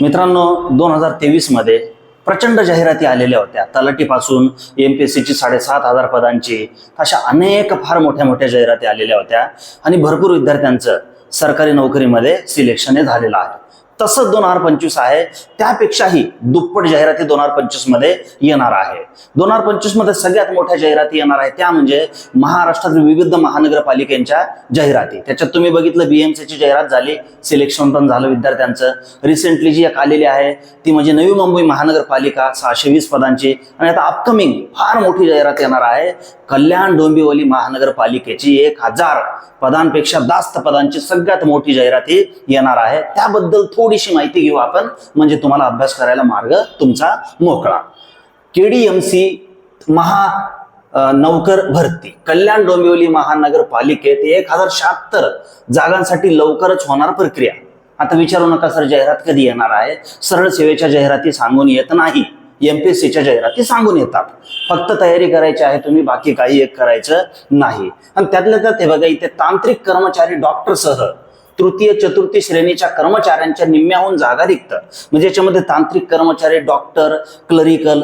मित्रांनो दोन हजार तेवीसमध्ये प्रचंड जाहिराती आलेल्या होत्या. तलाठीपासून एम पी एस सीची साडेसात हजार पदांची अशा अनेक फार मोठ्या मोठ्या जाहिराती आलेल्या होत्या. आणि भरपूर विद्यार्थ्यांचं सरकारी नोकरीमध्ये सिलेक्शन हे झालेलं आहे. तसंच दोन हजार पंचवीस आहे. त्यापेक्षाही दुप्पट जाहिराती दोन हजार पंचवीसमध्ये येणार आहे. दोन हजार पंचवीसमध्ये सगळ्यात मोठ्या जाहिराती येणार आहे त्या म्हणजे महाराष्ट्रातील विविध महानगरपालिकेच्या जाहिराती. त्याच्यात तुम्ही बघितलं बीएमसीची जाहिरात झाली. सिलेक्शन पण झालं विद्यार्थ्यांचं. रिसेंटली जी एक आलेली आहे ती म्हणजे नवी मुंबई महानगरपालिका सहाशे वीस पदांची. आणि आता अपकमिंग फार मोठी जाहिरात येणार आहे. कल्याण डोंबिवली महानगरपालिकेची एक हजार पदांपेक्षा जास्त पदांची सगळ्यात मोठी जाहिराती येणार आहे. त्याबद्दल थोडीशी माहिती घेऊ आपण. म्हणजे तुम्हाला अभ्यास करायला मार्ग तुमचा मोकळा. केडीएमसी महा नौकर भरती. कल्याण डोंबिवली महानगरपालिकेत एक हजार शहात्तर जागांसाठी लवकरच होणार प्रक्रिया. आता विचारू नका सर जाहिरात कधी येणार आहे? सरळ सेवेच्या जाहिराती सांगून येत नाही. एमपीएससीच्या जाहिराती सांगून येतात. फक्त तयारी करायची आहे तुम्ही बाकी काही एक करायचं नाही. आणि त्यातल्या त्यात हे बघा इथे तांत्रिक कर्मचारी डॉक्टरसह तृतीय चतुर्थी श्रेणीच्या कर्मचाऱ्यांच्या निम्म्याहून जागा रिक्त म्हणजे याच्यामध्ये तांत्रिक कर्मचारी डॉक्टर क्लरिकल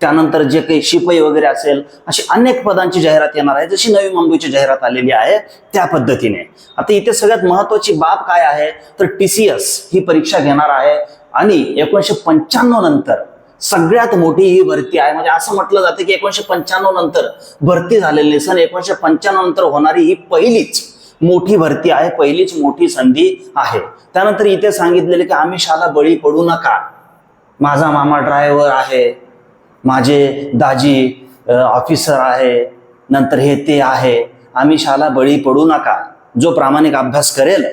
त्यानंतर जे काही शिपाई वगैरे असेल अशी अनेक पदांची जाहिरात येणार आहे. जशी नवी मुंबईची जाहिरात आलेली आहे त्या पद्धतीने. आता इथे सगळ्यात महत्वाची बाब काय आहे? तर टी सी एस ही परीक्षा घेणार आहे आणि एकोणीशे पंच्याण्णव नंतर सगळ्यात मोठी ही भरती आहे. म्हणजे असं म्हटलं जातं की एकोणीशे पंच्याण्णव नंतर भरती झालेली सन एकोणीशे पंच्याण्णव नंतर होणारी ही पहिलीच मोठी भरती आहे पहिलीच मोठी संधी आहे. त्यानंतर इथे सांगितलेले की आमिषाला बळी पडू नका. माझा मामा ड्रायव्हर आहे. माझे दाजी ऑफिसर आहे. नंतर हे ते आहे. आमिषाला बळी पडू नका. जो प्रामाणिक अभ्यास करेल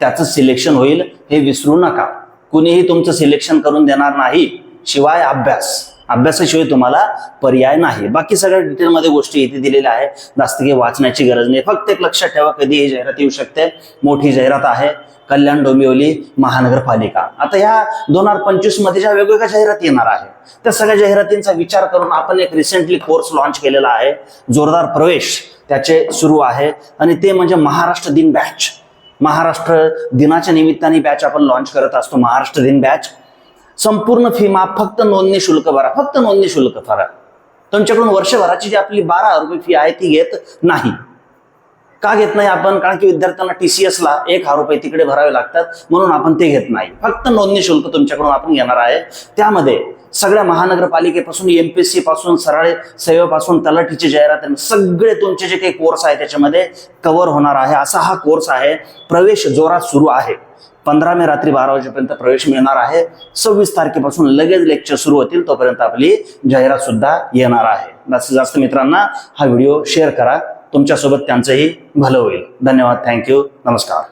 त्याचं सिलेक्शन होईल हे विसरू नका. कुणीही तुमचं सिलेक्शन करून देणार नाही. शिवाय अभ्यास. अभ्यासाशिवाय तुम्हाला पर्याय नाही. बाकी सगळ्या डिटेलमध्ये गोष्टी इथे दिलेल्या आहे जास्त काही वाचण्याची गरज नाही. फक्त एक लक्षात ठेवा कधी ही जाहिरात येऊ शकते. मोठी जाहिरात आहे. कल्याण डोंबिवली महानगरपालिका. आता ह्या दोन हजार पंचवीसमध्ये ज्या वेगवेगळ्या जाहिराती येणार आहे त्या सगळ्या जाहिरातींचा विचार करून आपण एक रिसेंटली कोर्स लॉन्च केलेला आहे. जोरदार प्रवेश त्याचे सुरू आहे. आणि ते म्हणजे महाराष्ट्र दिन बॅच महाराष्ट्र दिनाच्या निमित्ताने बॅच आपण लॉन्च करत असतो. महाराष्ट्र दिन बॅच संपूर्ण फी माफ फक्त नोंदणी शुल्क भरा फक्त नोंदणी शुल्क भरा. तुमच्याकडून वर्षभराची जी आपली बारा हजार रुपये फी आहे ती घेत नाही. का घेत नाही आपण? कारण की विद्यार्थ्यांना टी सी एसला एक हजार रुपये तिकडे भरावे लागतात म्हणून आपण ते घेत नाही. फक्त नोंदणी शुल्क तुमच्याकडून आपण घेणार आहे. त्यामध्ये सगळ्या महानगरपालिकेपासून एमपीएससी पासून सरळे सेवेपासून तलाठीची जाहिरात सगळे तुमचे जे काही कोर्स आहे त्याच्यामध्ये कव्हर होणार आहे. असा हा कोर्स आहे प्रवेश जोरात सुरू आहे. पंधरा मे रात्री बारा वाजेपर्यंत प्रवेश मिळणार आहे. सव्वीस तारखेपासून लगेच लेक्चर सुरू होतील तोपर्यंत आपली जाहिरात सुद्धा येणार आहे. जास्तीत जास्त मित्रांना हा व्हिडिओ शेअर करा. तुमच्यासोबत त्यांचंही भलं होईल. धन्यवाद. थँक्यू नमस्कार.